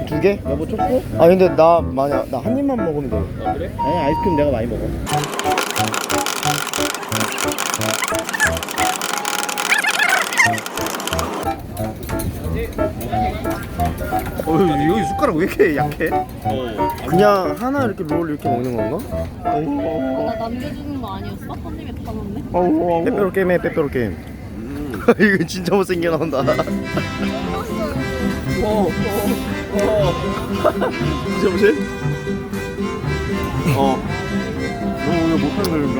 그두 개? 여보 초코? 아 근데 나 만약 나한 입만 먹으면 돼. 아 그래? 아니 아이스크림 내가 많이 먹어 어 여기 숟가락 왜 이렇게 약해? 어 그냥 하나 이렇게 롤 이렇게 먹는 건가? 어, 나 남겨주는 거 아니었어? 한 입에 다 넣네? 빼빼로 게임해 빼빼로 게임. 이거 진짜 못생겨 나온다. 어, 보세 보세 어너 오늘 못하는 거인가?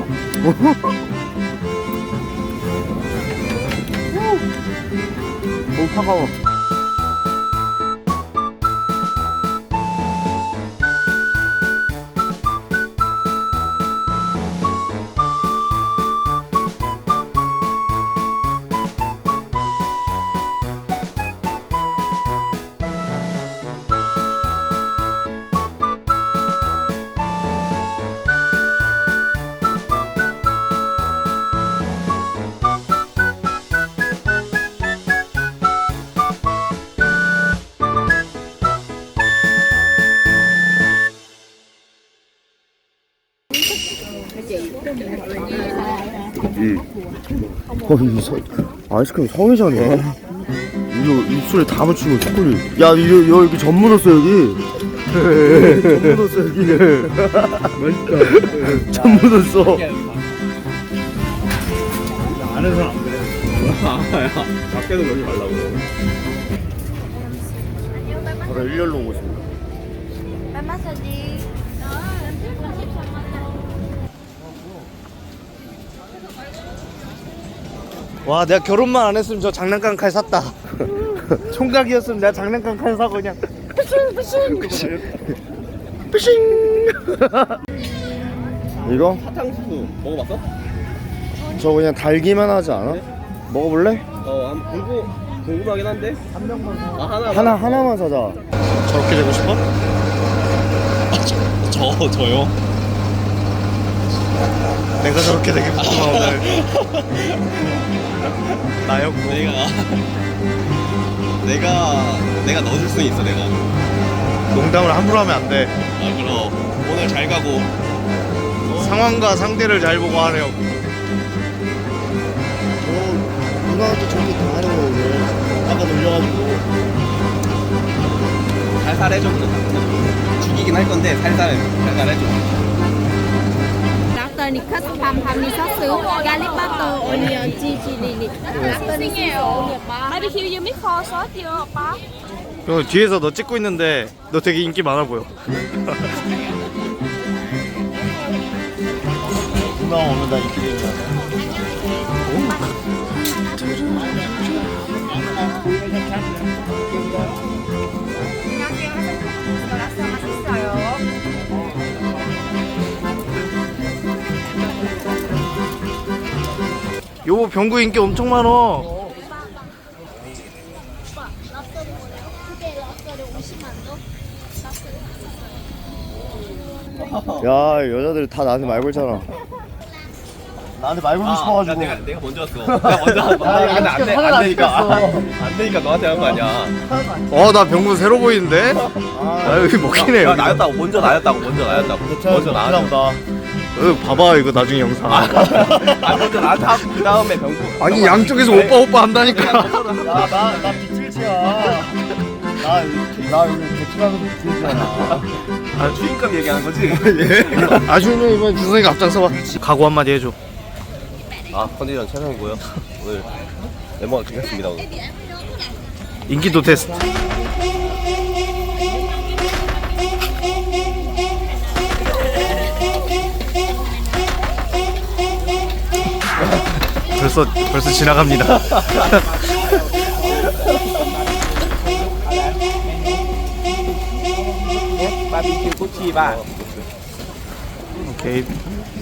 너무 차가워. 어, 이 서, 아이스크림 성의잖아. 이거 입술에 다 묻히고 초콜릿. 야, 이거, 이거 이렇게 전 묻었어, 여기. 전 묻었어, 여기. 맛있다 전 묻었어. 아는 사람 안 그래 아야 밖에도 그러지 말라고 바로 일렬로 오고 있습니다. 와, 내가 결혼만 안 했으면 저 장난감 칼 샀다. 총각이었으면 내가 장난감 칼 사고 그냥. 뿌싱! 이거? 사탕수수 먹어봤어? 저 그냥 달기만 하지 않아? 먹어볼래? 어 한- 궁금, 궁금하긴 한데 한 명만 사 아, 하나 하나 하나만 사자. 저렇게 되고 싶어? 저, 저요? 내가 저렇게 되겠구나 오늘. 나였고. 내가 내가 내가 넣어줄 수 있어 내가 농담을 함부로 하면 안 돼. 아 그럼 오늘 잘 가고 상황과 상대를 잘 보고 하래요. 저 누나한테 저렇게 다 하는 거 오늘. 아까 놀려가지고. 살살 해줘 그래 죽이긴 할 건데 살살 살살 해줘 Garlic butter onion barbecue you mix kho sốt chưa ba 형 뒤에서 너 찍고 있는데 너 되게 인기 많아 보여. 누나 오늘 나 인기 되게 많 요거 병구 인기 엄청 많어. 야 여자들 다 나한테 말 걸잖아. 나한테 말 걸고 싶어가지고. 내가 내가 먼저 왔어 내가 먼저 왔어 아, 안, 돼, 하나도 안 안 되니까 시켰어. 안 되니까 너한테 한 거 아니야 어 나 병구 새로 보이는데? 아 여기 먹히네 야, 여기. 나였다고 먼저 나였다고 먼저 나였다고 먼저 나였다고 어, 봐봐 이거 나중에 영상. 아 먼저 나한테 하고 그 다음에 병구 아니 양쪽에서 오빠 오빠 한다니까. 나나 빗질치야. 나나 여기 베트남에서 빗질치야. 아 추임감 얘기하는 거지? 아주는 이번 주성이가 앞장서봐. 각오 한마디 해줘. 아 컨디션 최상이고요 오늘 멤버가 되겠습니다 오늘 인기도 테스트. 벌써 벌써 지나갑니다. 바비큐 꼬치바 오케이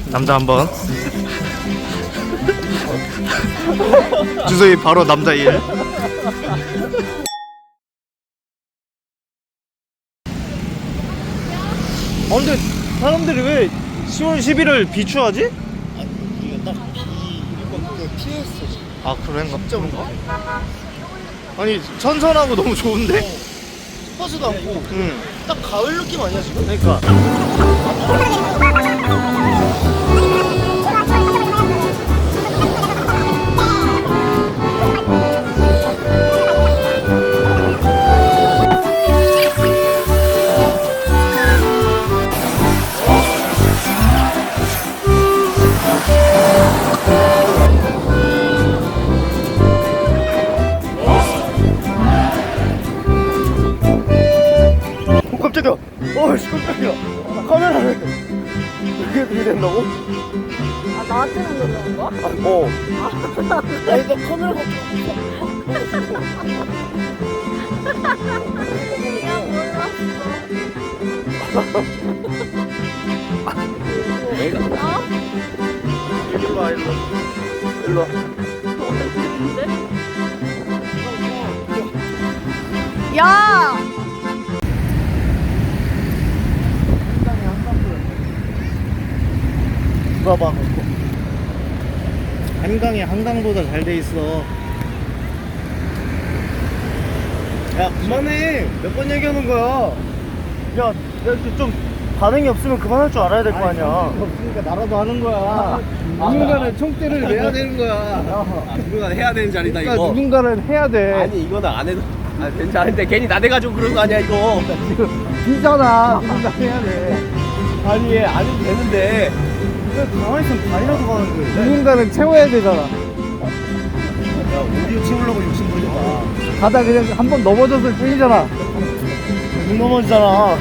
남자 한 번. 주성이 바로 남자 1. 어 근데 사람들이 왜 10월 11일 비추하지? 딱 비, 이거 피했어 지금. 아 그런가? 진짜 그런가? 아니 선선하고 너무 좋은데? 습하지도 않고 딱 가을 느낌 아니야 지금? 그러니까 어씨 깜짝이야 카메라를 이렇게 들이댄다고? 아 나한테는 놀라는 거야? 아, 어. 야, 이거 카메라가 일로 와, 일로. 일로 와. 야! 봐봐. 한강이 한강보다 잘 돼 있어. 야, 그만해. 몇 번 얘기하는 거야. 야, 야, 이렇게 좀 반응이 없으면 그만할 줄 알아야 될거 아니야. 없으니까 나라도 하는 거야. 누군가는 총대를 내야 되는 거야. 누군가 해야 되는 자리다 그러니까 이거 누군가는 해야 돼. 아니 이거는 안 해도 아, 아는데 괜히 나대가지고 그런 거 아니야 이거 비잖아. 누군가 해야 돼. 아니 얘안 해도 되는데 왜 가만히 있으면 발이라도 가는 거야. 누군가는 채워야 되잖아. 야, 오디오 채우려고 욕심 부리지 마. 가다 그냥 한 번 넘어졌을 뿐이잖아. 눈 넘어지잖아.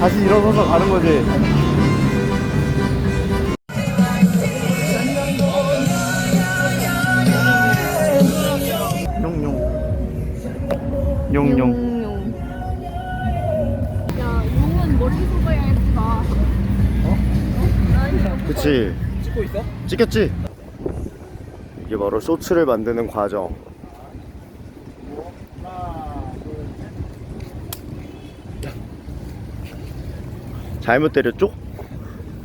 다시 일어서서 가는 거지. 용용. 용용. 그치. 찍고 있어? 찍혔지? 이게 바로 쇼츠를 만드는 과정. 잘못 때렸죠?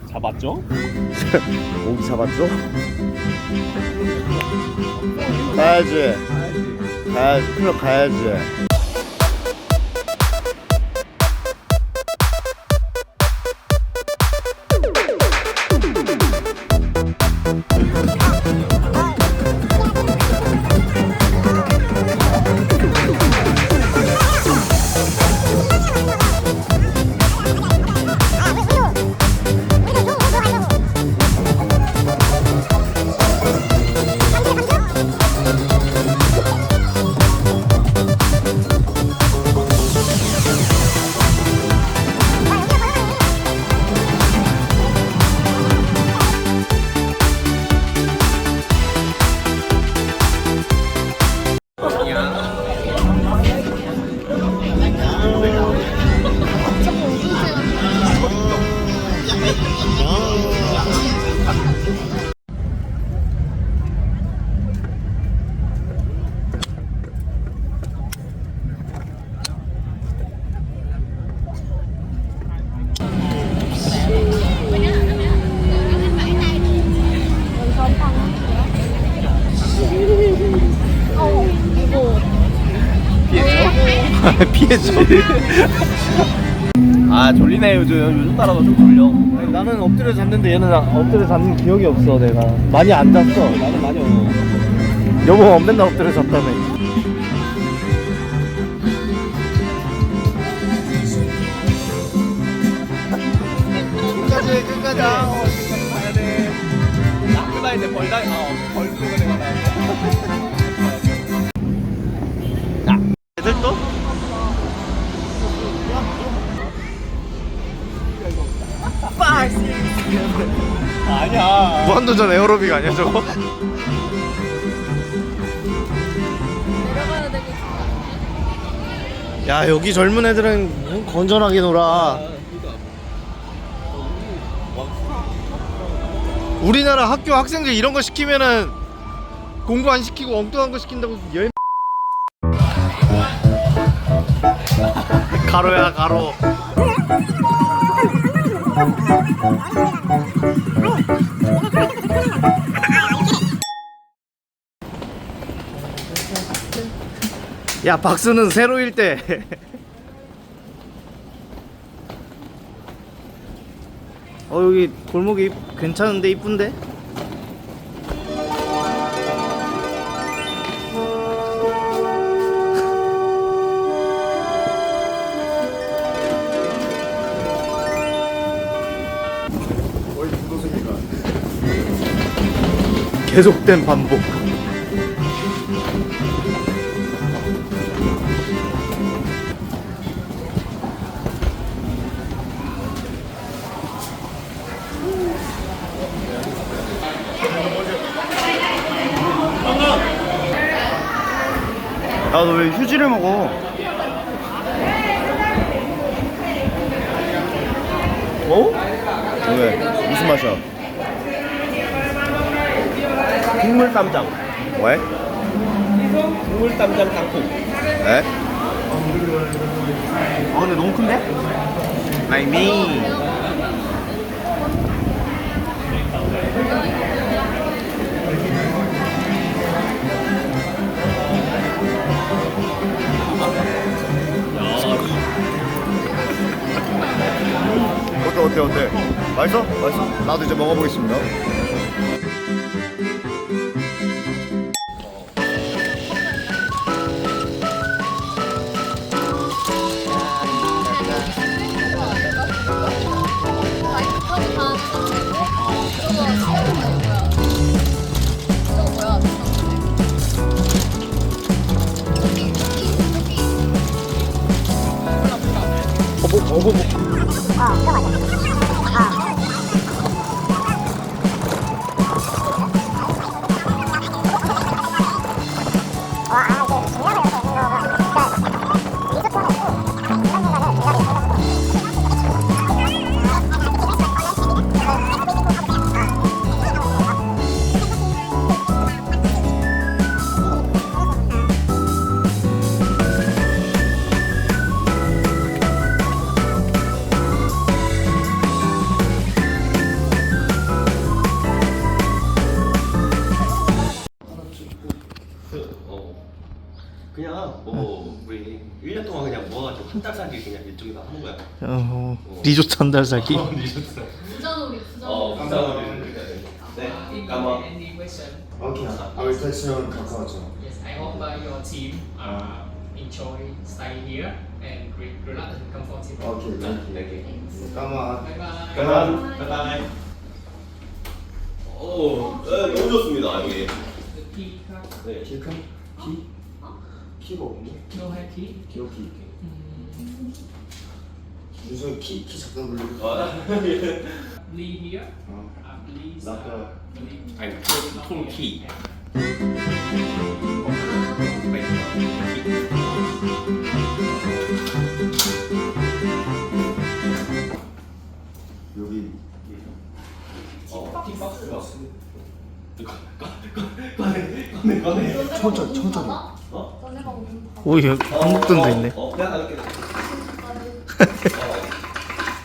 잡았죠? 모기 잡았죠? 가야지. 가야지. 클럽 가야지. 피했지 아 졸리네 요즘 요즘 따라서 좀 졸려 나는 엎드려 잤는데 얘는 엎드려 잤는 기억이 없어 내가. 많이 안 잤어. 나는 많이 어 여보 맨날 엎드려 잤다며. 아니야. 무한도전 에어로빅 아니야 저거? 내려가야. 야 여기 젊은 애들은 건전하게 놀아 우리나라 학교 학생들 이런 거 시키면은 공부 안 시키고 엉뚱한 거 시킨다고 열 가로야 가로 야 박수는 세로일 때 어 여기 골목이 괜찮은데 이쁜데? 계속된 반복. 야, 너왜 휴지를 먹어? 어? 왜? 무슨 맛이야? 국물 쌈장. 왜? 국물 쌈장 땅콩. 에? 아 근데 너무 큰데? 아이미 어때 어때 어때? 맛있어? 맛있어? 나도 이제 먹어보겠습니다. 그냥 뭐 우리 1년 동안 그냥 모아가지고 한 달 살기 그냥 이쪽에다 하는 거야. 어, 리조트 한 달 살기 어, 리조트. 부자놀이 부자놀이. 어, 부산으로 네, 까마. Any question? 오케이. 아 일단 지금 가까웠죠. Yes, I hope uh, your team uh, enjoy stay here and re- relax and comfortable. 오케이. 네 개. 까만. Bye bye. 그만. 바이바이. 오, 네, 너무 좋습니다 여기. The key card. 네. 키 큰? 키? 키가 없네. High key. 기억이. 키, 키 작다 불리고. 아, Lee here. 어. Uh, please. Uh, Lee. 아니 통 키. 여기. 어, 킥박스가. 꺼내, 꺼내, 꺼내. 천천히, 천천히. 오 여기 한국 돈도 있네 어, 내가 가볍게.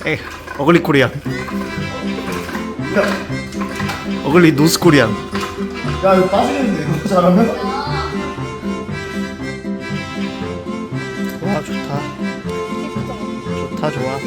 에이 어글리 코리안 어글리 노스 코리안 야, 이거 빠지겠는데, 이거 잘하면? 와 좋다 좋다 좋아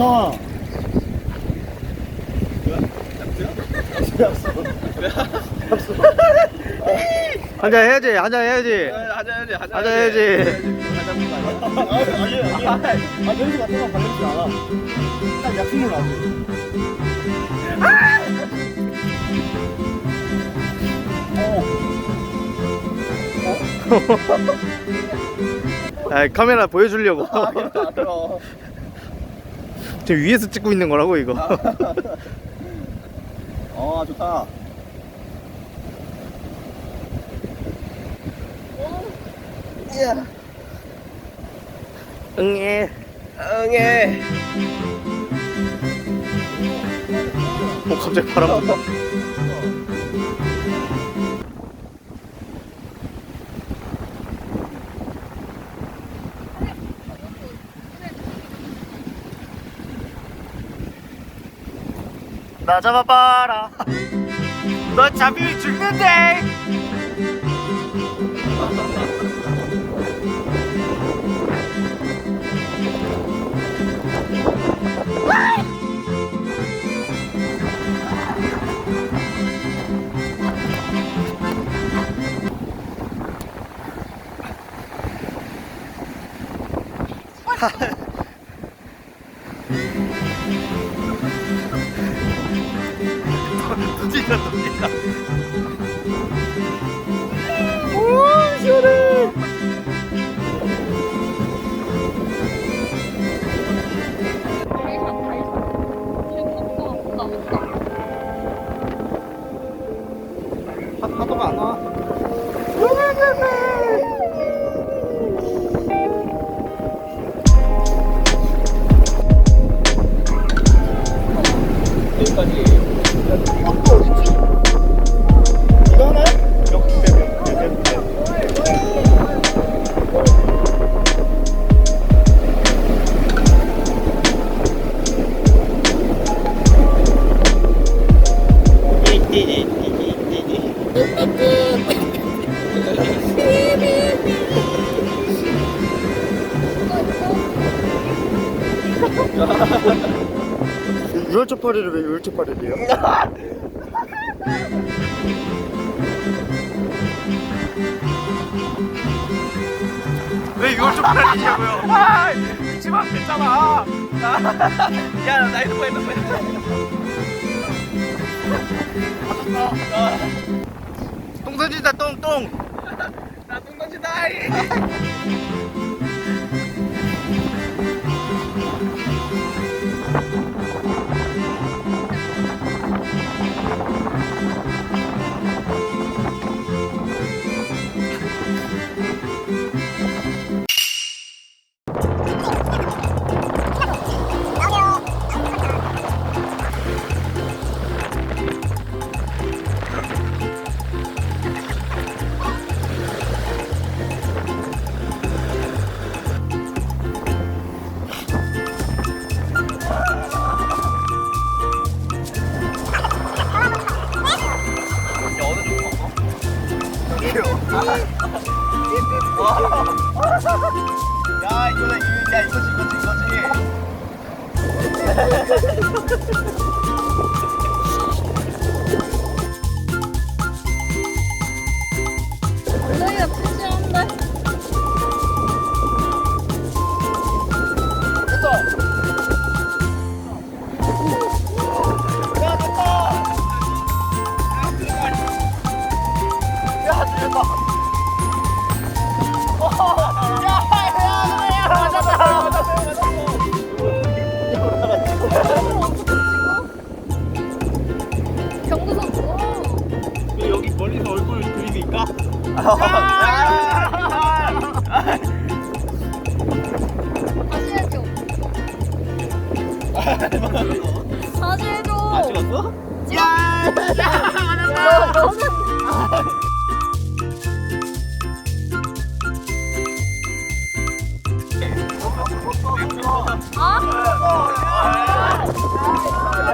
준성아 한잔 해야지 한잔 해야지 하자야지 하자야지. 하자는 거 아니야? 아. 아. 아, 카메라 보여주려고. 지 금 위에서 찍고 있는 거라고 이거. 어 좋다 응애. 응애 어 갑자기 바람 분다. 나 잡아봐라. 너 잡히면 죽는데. 똥 던진다 똥 똥. 나똥 던진다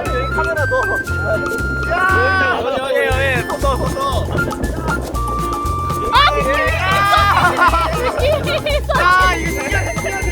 여기 카메라 넣어. 야! 여기 여기 서서 서서. 아, 아, 이거 진짜.